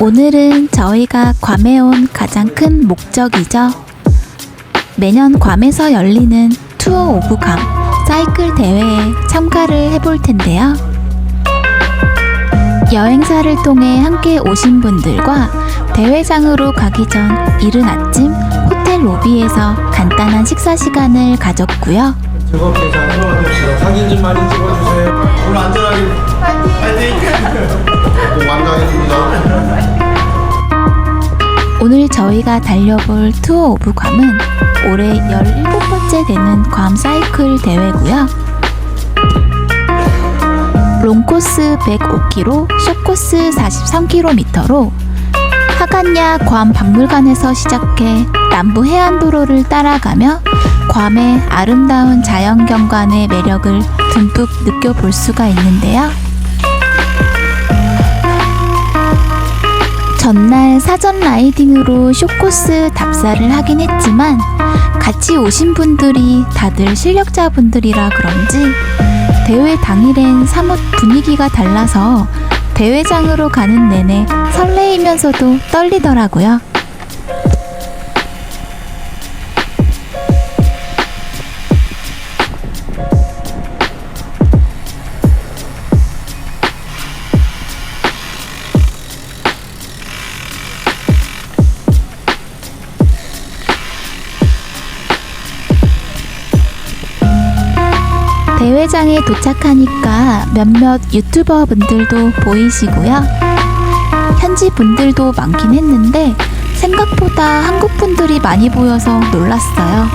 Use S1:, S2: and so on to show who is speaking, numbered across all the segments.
S1: 오늘은 저희가 괌에 온 가장 큰 목적이죠. 매년 괌에서 열리는 투어 오브 괌 사이클 대회에 참가를 해볼 텐데요. 여행사를 통해 함께 오신 분들과 대회장으로 가기 전 이른 아침 호텔 로비에서 간단한 식사 시간을 가졌고요.
S2: 즐겁게 잘 해보세요. 사진 좀 많이 찍어주세요. 오늘 안전하게 파이팅! 완강했습니다.
S1: 오늘 저희가 달려볼 투어 오브 괌은 올해 17번째 되는 괌 사이클 대회고요. 롱코스 105km, 숏코스 43km로 하간야 괌 박물관에서 시작해 남부 해안도로를 따라가며 괌의 아름다운 자연경관의 매력을 듬뿍 느껴볼 수가 있는데요. 전날 사전 라이딩으로 쇼코스 답사를 하긴 했지만 같이 오신 분들이 다들 실력자분들이라 그런지 대회 당일엔 사뭇 분위기가 달라서 대회장으로 가는 내내 설레이면서도 떨리더라고요. 대회장에 도착하니까 몇몇 유튜버 분들도 보이시고요. 현지 분들도 많긴 했는데 생각보다 한국 분들이 많이 보여서 놀랐어요.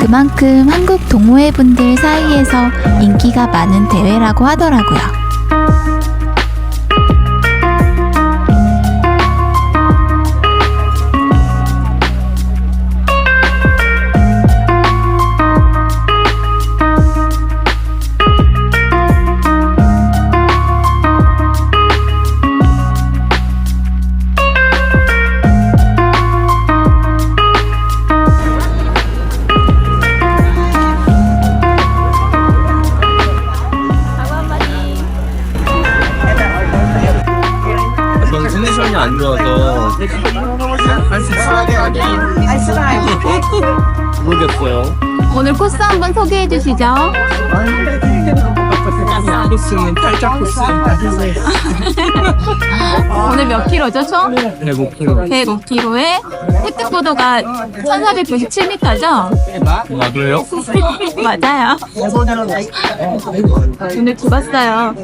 S1: 그만큼 한국 동호회 분들 사이에서 인기가 많은 대회라고 하더라고요.
S3: 있을지 모르겠어요.
S4: 오늘 코스 한번 소개해 주시죠.
S3: 코스는 팔자 코스
S4: 오늘 몇 킬로죠, 총?
S3: 105km.
S4: 105킬로에 획득 고도가 1497m죠?
S3: 아 그래요?
S4: 맞아요. 오늘 죽었어요.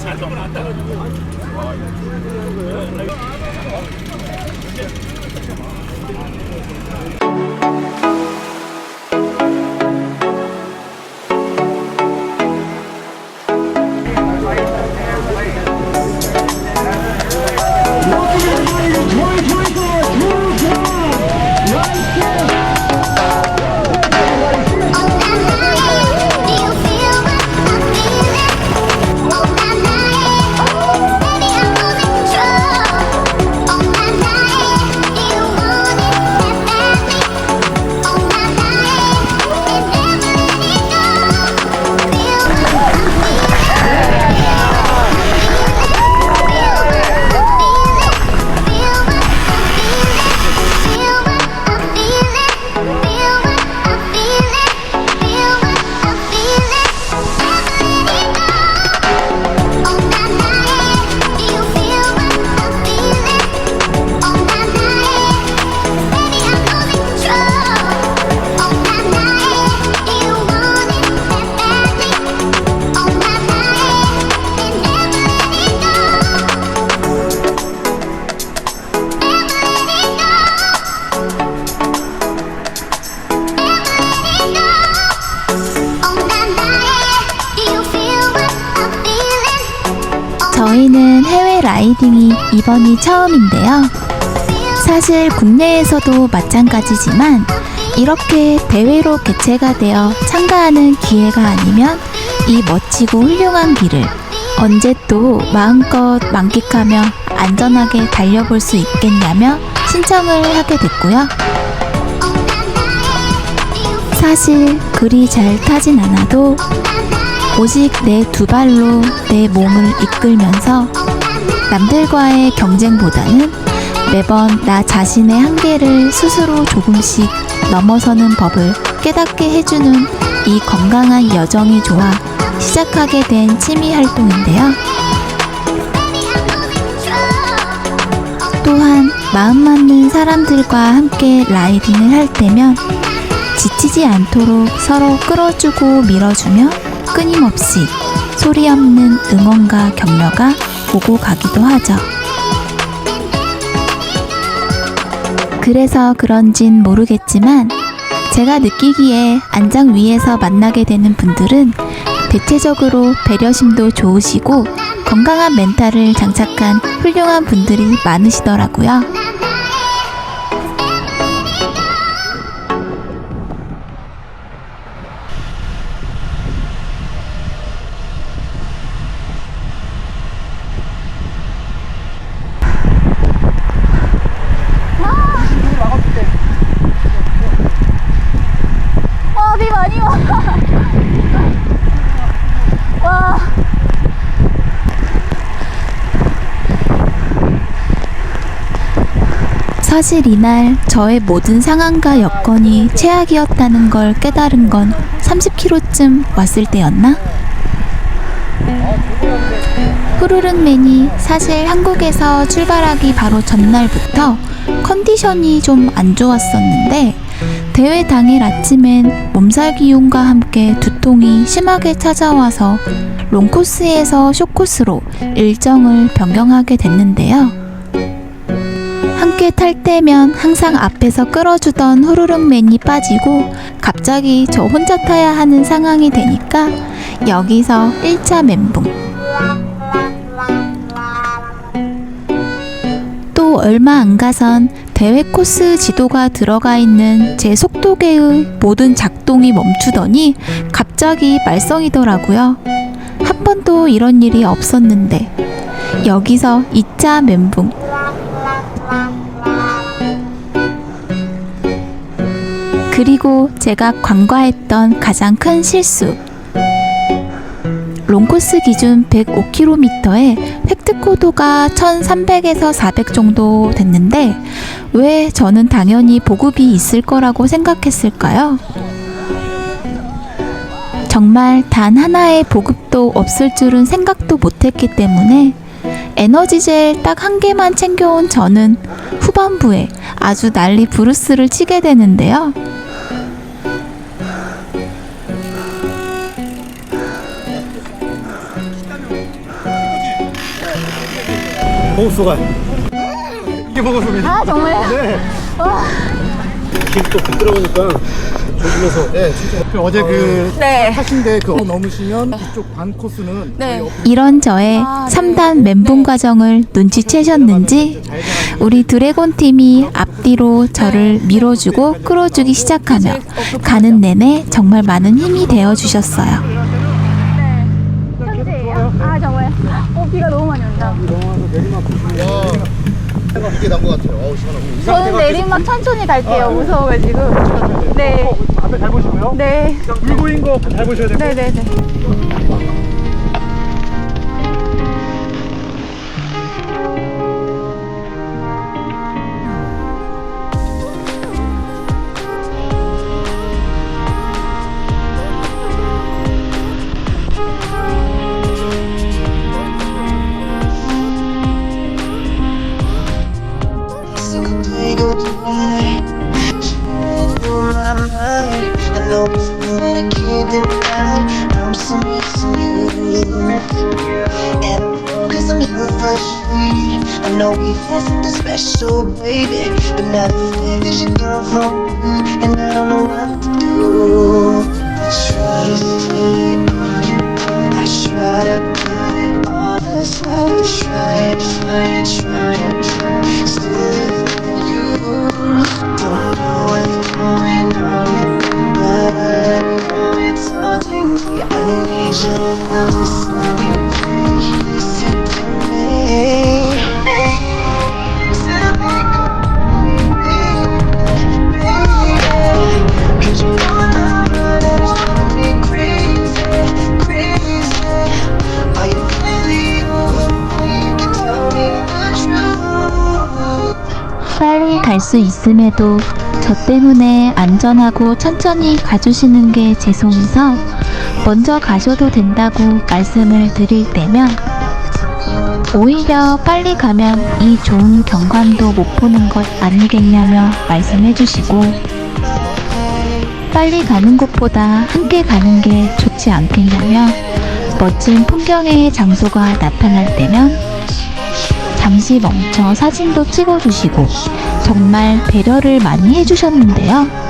S4: 저희는 처음인데요. 사실 국내에서도 마찬가지지만 이렇게 대회로 개최가 되어 참가하는 기회가 아니면 이 멋지고 훌륭한 길을 언제 또 마음껏 만끽하며 안전하게 달려볼 수 있겠냐며 신청을 하게 됐고요.
S1: 사실 그리 잘 타진 않아도 오직 내 두 발로 내 몸을 이끌면서 남들과의 경쟁보다는 매번 나 자신의 한계를 스스로 조금씩 넘어서는 법을 깨닫게 해주는 이 건강한 여정이 좋아 시작하게 된 취미 활동인데요. 또한 마음 맞는 사람들과 함께 라이딩을 할 때면 지치지 않도록 서로 끌어주고 밀어주며 끊임없이 소리 없는 응원과 격려가 오고 가기도 하죠. 그래서 그런진 모르겠지만 제가 느끼기에 안장 위에서 만나게 되는 분들은 대체적으로 배려심도 좋으시고 건강한 멘탈을 장착한 훌륭한 분들이 많으시더라고요. 사실 이날 저의 모든 상황과 여건이 최악이었다는 걸 깨달은 건 30km쯤 왔을 때였나? 후루룩맨이 사실 한국에서 출발하기 바로 전날부터 컨디션이 좀 안 좋았었는데 대회 당일 아침엔 몸살 기운과 함께 두통이 심하게 찾아와서 롱코스에서 쇼코스로 일정을 변경하게 됐는데요. 함께 탈 때면 항상 앞에서 끌어주던 후루룩맨이 빠지고 갑자기 저 혼자 타야 하는 상황이 되니까 여기서 1차 멘붕. 또 얼마 안 가선 대회 코스 지도가 들어가 있는 제 속도계의 모든 작동이 멈추더니 갑자기 말썽이더라고요. 한 번도 이런 일이 없었는데 여기서 2차 멘붕. 그리고 제가 관과했던 가장 큰 실수. 롱코스 기준 105km에 획득고도가 1300에서 400 정도 됐는데 왜 저는 당연히 보급이 있을 거라고 생각했을까요? 정말 단 하나의 보급도 없을 줄은 생각도 못했기 때문에 에너지젤 딱 한 개만 챙겨온 저는 후반부에 아주 난리 브루스를 치게 되는데요.
S5: 보고소가 이게 보고소입니다.
S4: 아, 정말요?
S5: 네. 길또 부드러우니까 조심해서. 네, 진짜. 어제 그
S4: 네.
S5: 타신데 그거 넘으시면 이쪽 반 코스는
S4: 네.
S1: 이런 저의
S4: 아, 네.
S1: 3단 멘붕 과정을 눈치채셨는지 우리 드래곤 팀이 앞뒤로 저를 밀어주고 끌어주기 시작하며 가는 내내 정말 많은 힘이 되어 주셨어요.
S4: 현지예요? 아, 정말요? 어, 비가 너무 많이 온다.
S5: 이게 난것 같아요. 어우 시원하고.
S4: 저는 내리막 천천히 갈게요. 무서워가지고. 네.
S5: 앞에 잘 보시고요.
S4: 네.
S5: 물고인 거 잘 보셔야 되고.
S4: 네네네.
S6: I'm so missing you. And cause I'm here for. I know we had something special, baby. But now the fact is your girl from me, and I don't know what to do. I to on you. I try to put it all aside. Try and find, 수 있음에도 저 때문에 안전하고 천천히 가주시는 게 죄송해서 먼저 가셔도 된다고 말씀을 드릴 때면 오히려 빨리 가면 이 좋은 경관도 못 보는 것 아니겠냐며 말씀해 주시고 빨리 가는 곳보다 함께 가는 게 좋지 않겠냐며 멋진 풍경의 장소가 나타날 때면 잠시 멈춰 사진도 찍어주시고 정말 배려를 많이 해주셨는데요.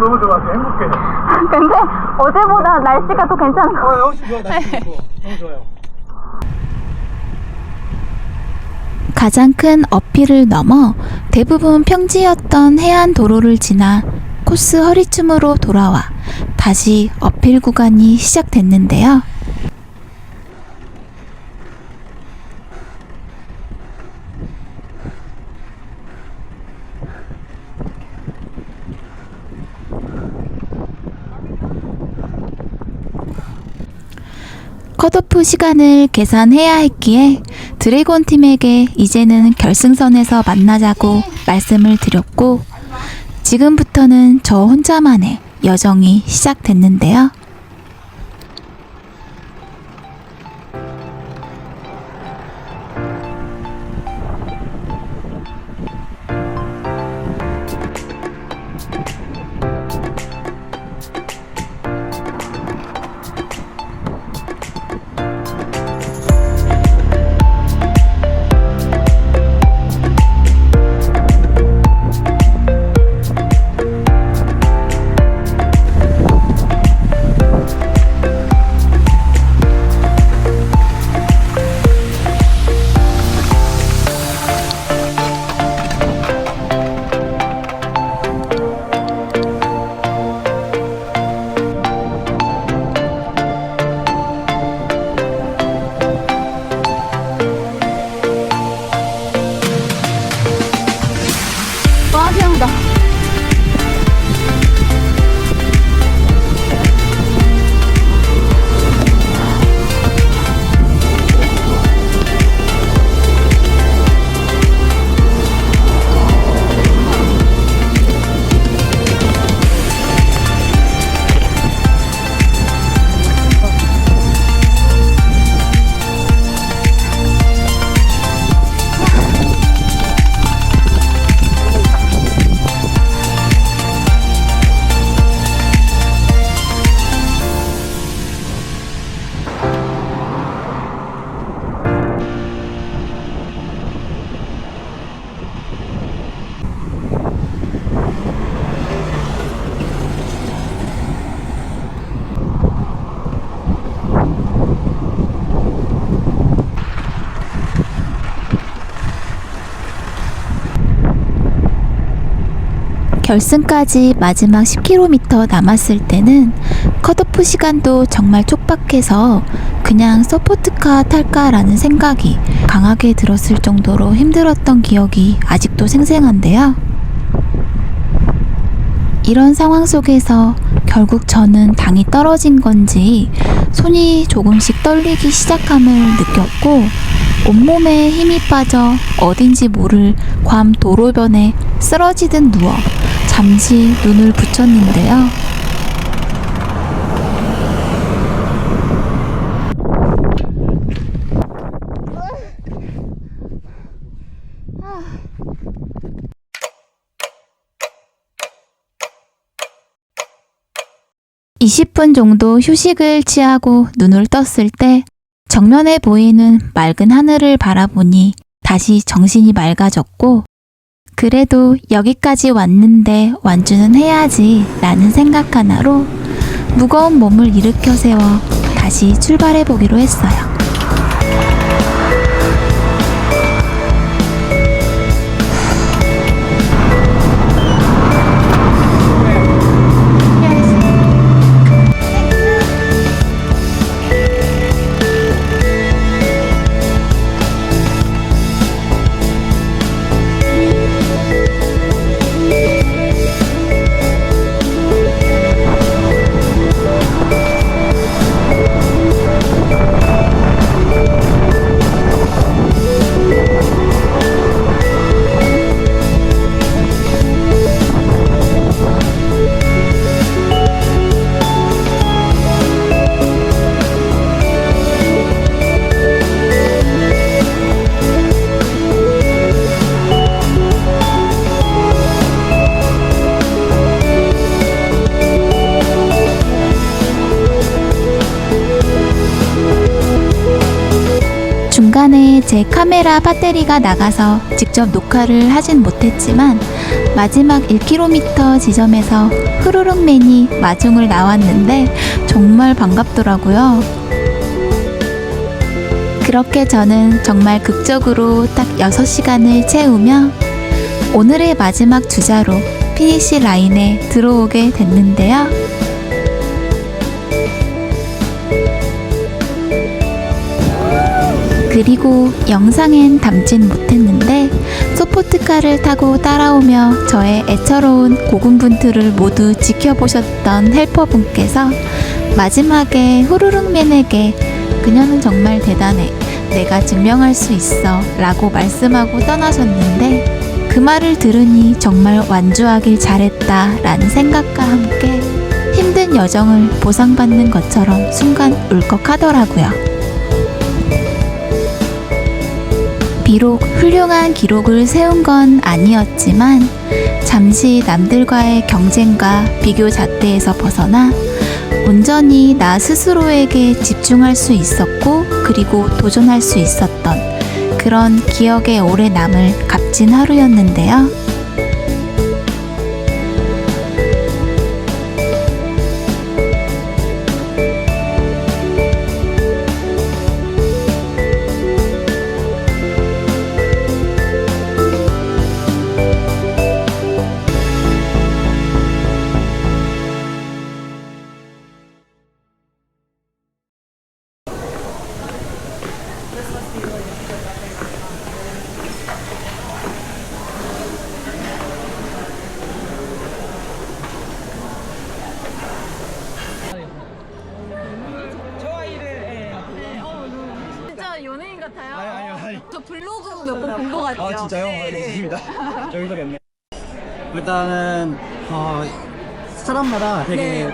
S1: 너무 좋아. 지금 행복해.
S4: 근데 어제보다 날씨가 더 괜찮아.
S1: 어, 훨씬 좋아. 날씨 좋고. 너무 좋아요.
S6: 가장 큰 어필을 넘어 대부분 평지였던 해안 도로를 지나 코스 허리춤으로 돌아와 다시 어필 구간이 시작됐는데요. 컷오프 시간을 계산해야 했기에 드래곤 팀에게 이제는 결승선에서 만나자고 말씀을 드렸고 지금부터는 저 혼자만의 여정이 시작됐는데요.
S1: 결승까지 마지막 10km 남았을 때는 컷오프 시간도 정말 촉박해서 그냥 서포트카 탈까라는 생각이 강하게 들었을 정도로 힘들었던 기억이 아직도 생생한데요. 이런 상황 속에서 결국 저는 당이 떨어진 건지 손이 조금씩 떨리기 시작함을 느꼈고 온몸에 힘이 빠져 어딘지 모를 괌 도로변에 쓰러지듯 누워 잠시 눈을 붙였는데요. (20분) 정도 휴식을 취하고 눈을 떴을 때 정면에 보이는 맑은 하늘을 바라보니 다시 정신이 맑아졌고 그래도 여기까지 왔는데 완주는 해야지 라는 생각 하나로 무거운 몸을 일으켜 세워 다시 출발해 보기로 했어요. 제 카메라 배터리가 나가서 직접 녹화를 하진 못했지만 마지막 1km 지점에서 흐르륵맨이 마중을 나왔는데 정말 반갑더라고요. 그렇게 저는 정말 극적으로 딱 6시간을 채우며 오늘의 마지막 주자로 피니시 라인에 들어오게 됐는데요. 그리고 영상엔 담진 못했는데 소포트카를 타고 따라오며 저의 애처로운 고군분투를 모두 지켜보셨던 헬퍼분께서 마지막에 후루룩맨에게 그녀는 정말 대단해. 내가 증명할 수 있어. 라고 말씀하고 떠나셨는데 그 말을 들으니 정말 완주하길 잘했다. 라는 생각과 함께 힘든 여정을 보상받는 것처럼 순간 울컥하더라고요. 비록 훌륭한 기록을 세운 건 아니었지만 잠시 남들과의 경쟁과 비교 잣대에서 벗어나 온전히 나 스스로에게 집중할 수 있었고 그리고 도전할 수 있었던 그런 기억에 오래 남을 값진 하루였는데요.
S3: 블로그 몇 번 본 것 같아요.
S5: 아 진짜요? 알겠습니다. 여기서 뵙네. 일단은 어, 사람마다 되게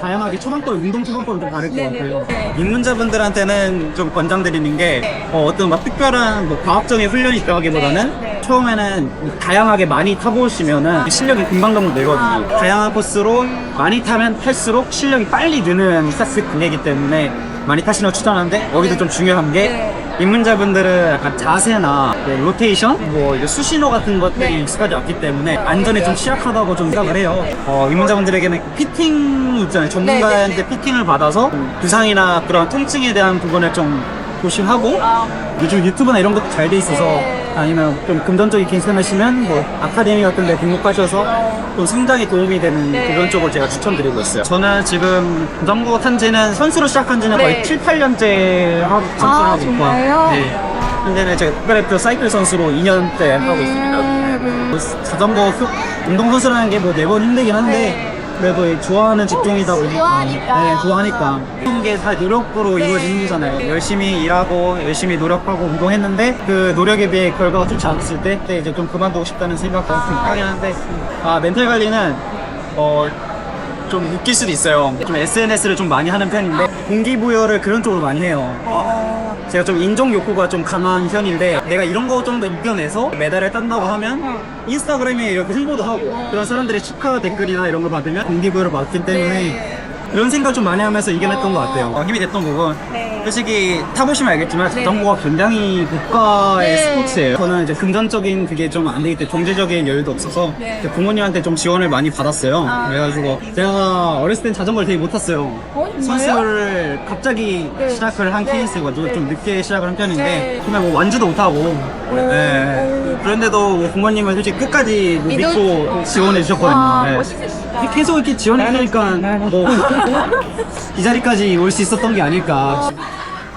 S5: 다양하게 초반법, 운동 초반법이 좀 다를 것 같아요. 입문자분들한테는 좀 권장드리는 게 어, 어떤 막 특별한 뭐 과학적인 훈련이 있다기보다는 처음에는 다양하게 많이 타보시면은 실력이 금방금방 늘거든요. 다양한 코스로 많이 타면 탈수록 실력이 빨리 느는 스타스 분야이기 때문에 많이 타시는 걸 추천하는데 여기서 좀 중요한 게 입문자분들은 약간 자세나 네, 로테이션, 뭐 이제 수신호 같은 것들이 익숙하지 않기 때문에 안전에 좀 취약하다고 좀 생각을 해요. 어, 입문자분들에게는 피팅 있잖아요. 전문가한테 피팅을 받아서 부상이나 그런 통증에 대한 부분을 좀 조심하고 요즘 유튜브나 이런 것도 잘 돼 있어서 아니면 좀 금전적인 괜찮으시면 뭐 아카데미 같은 데 등록하셔서 좀 성장에 도움이 되는 그런 쪽을 제가 추천드리고 있어요. 저는 지금 자전거 탄 지는 선수로 시작한 지는 거의 7, 8년째 하고 선수하고 있고
S3: 정말요?
S5: 네. 현재는 제가 국가대표 사이클 선수로 2년째 하고 있습니다. 뭐 자전거 후- 운동선수라는 게 뭐 매번 힘들긴 한데 그래도 이 좋아하는 직종이다 보니까
S3: 좋아하니까.
S5: 네, 좋아하니까 모든 게다 노력으로 이루어지는 거잖아요 열심히 일하고 열심히 노력하고 운동했는데 그 노력에 비해 결과가 좋지 않았을 때 그때 이제 좀 그만두고 싶다는 생각도 좀 하긴 한데 아 멘탈 관리는 어 좀 웃길 수도 있어요. 좀 SNS를 좀 많이 하는 편인데 동기부여를 그런 쪽으로 많이 해요. 제가 좀 인정 욕구가 좀 강한 편인데 내가 이런 거 좀 더 이겨내서 메달을 딴다고 하면 인스타그램에 이렇게 홍보도 하고 그런 사람들의 축하 댓글이나 이런 걸 받으면 동기부여를 받기 때문에 그런 생각 좀 많이 하면서 이겨냈던 것 같아요. 어, 힘이 됐던 부분. 솔직히 타보시면 알겠지만 자전거가 굉장히 고가의 스포츠예요. 저는 이제 금전적인 그게 좀 안 되기 때문에 경제적인 여유도 없어서 이제 부모님한테 좀 지원을 많이 받았어요. 그래가지고 제가 어렸을 땐 자전거를 되게 못 탔어요. 선수를 갑자기 시작을 한 케이스거든요. 좀 늦게 시작을 한 편인데 그냥 뭐 완주도 못 하고. 네. 그런데도 뭐 부모님은 솔직히 끝까지 뭐 믿고 지원해 주셨거든요. 네. 계속 이렇게 지원해 주니까 뭐 이 자리까지 올 수 있었던 게 아닐까.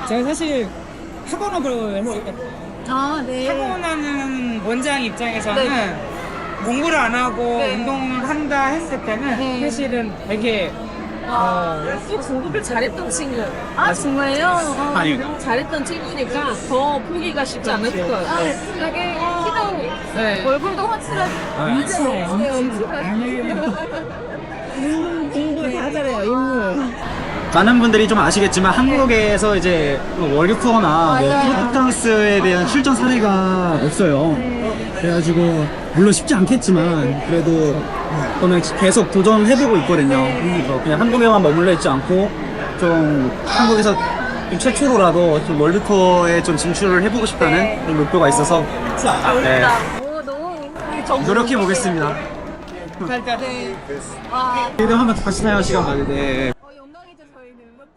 S7: 제가 사실 학원업을 했었거든요.
S3: 아, 네.
S7: 학원하는 원장 입장에서는 공부를 안 하고 운동을 한다 했을 때는
S3: 네.
S7: 사실은 되게 어,
S8: 또 공부를 잘했던 친구.
S3: 아, 정말요? 어.
S5: 아니
S8: 잘했던 친구니까 더 포기가 쉽지 않을 거예요.
S3: 아, 되게 키도
S7: 네.
S3: 얼굴도 확실하게
S7: 네,
S8: 공부 다 잘해요, 인물.
S5: 많은 분들이 좀 아시겠지만 한국에서 이제 월드 투어나 뭐 프로토스에 대한 출전 사례가 없어요. 그래가지고 물론 쉽지 않겠지만 그래도 저는 계속 도전해보고 있거든요. 그냥 한국에만 머물러 있지 않고 좀 한국에서 좀 최초로라도 좀 월드 투어에 좀 진출을 해보고 싶다는 그런 목표가 있어서 네,
S3: 오, 너무
S5: 노력해 보겠습니다.
S7: 살짝
S5: 그래도 한번 다시 사용 시간
S3: 영광이죠,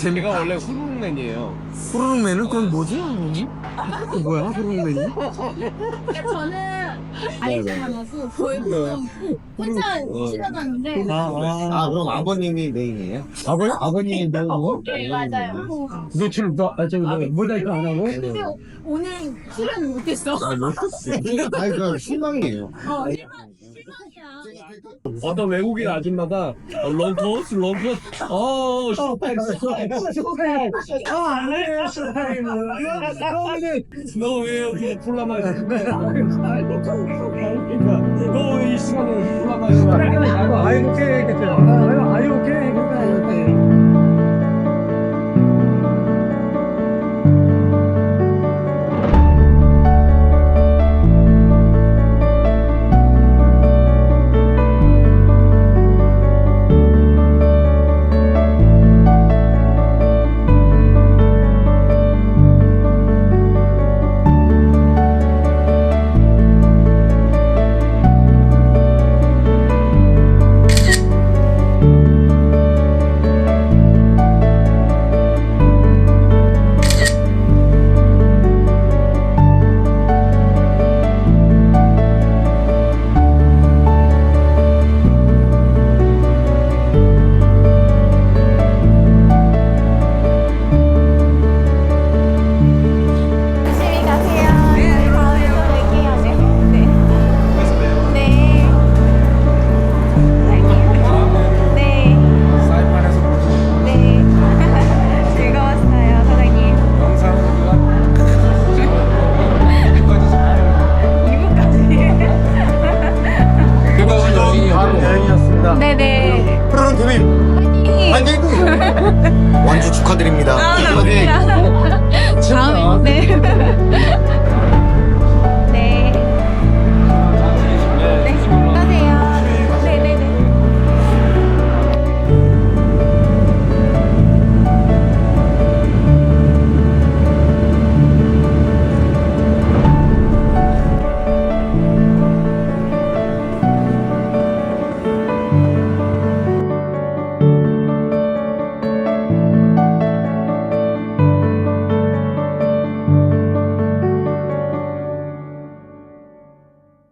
S2: 재미가 원래 후루룩맨이에요. 후루룩맨은 그건 뭐지? 그 뭐야 후루룩맨이?
S3: 저는 아이들만하고 보이고 혼자 실어놨는데
S2: 아, 그럼 아버님이 메인이에요? 아버 아버님이 메인이고?
S3: 네, 맞아요.
S2: 노출 너 아, 저기 뭐, 모자이크 안 하고?
S3: 근데 오늘 출연 못했어.
S2: 아니 그 실망이에요.
S3: 어, 실망.
S2: 어떤 외국인 아줌마가 롱코스 롱코스 어 너왜 거야? 너왜 이 시간에 거야? 아이 오케이. 아이 오케이 Oh no.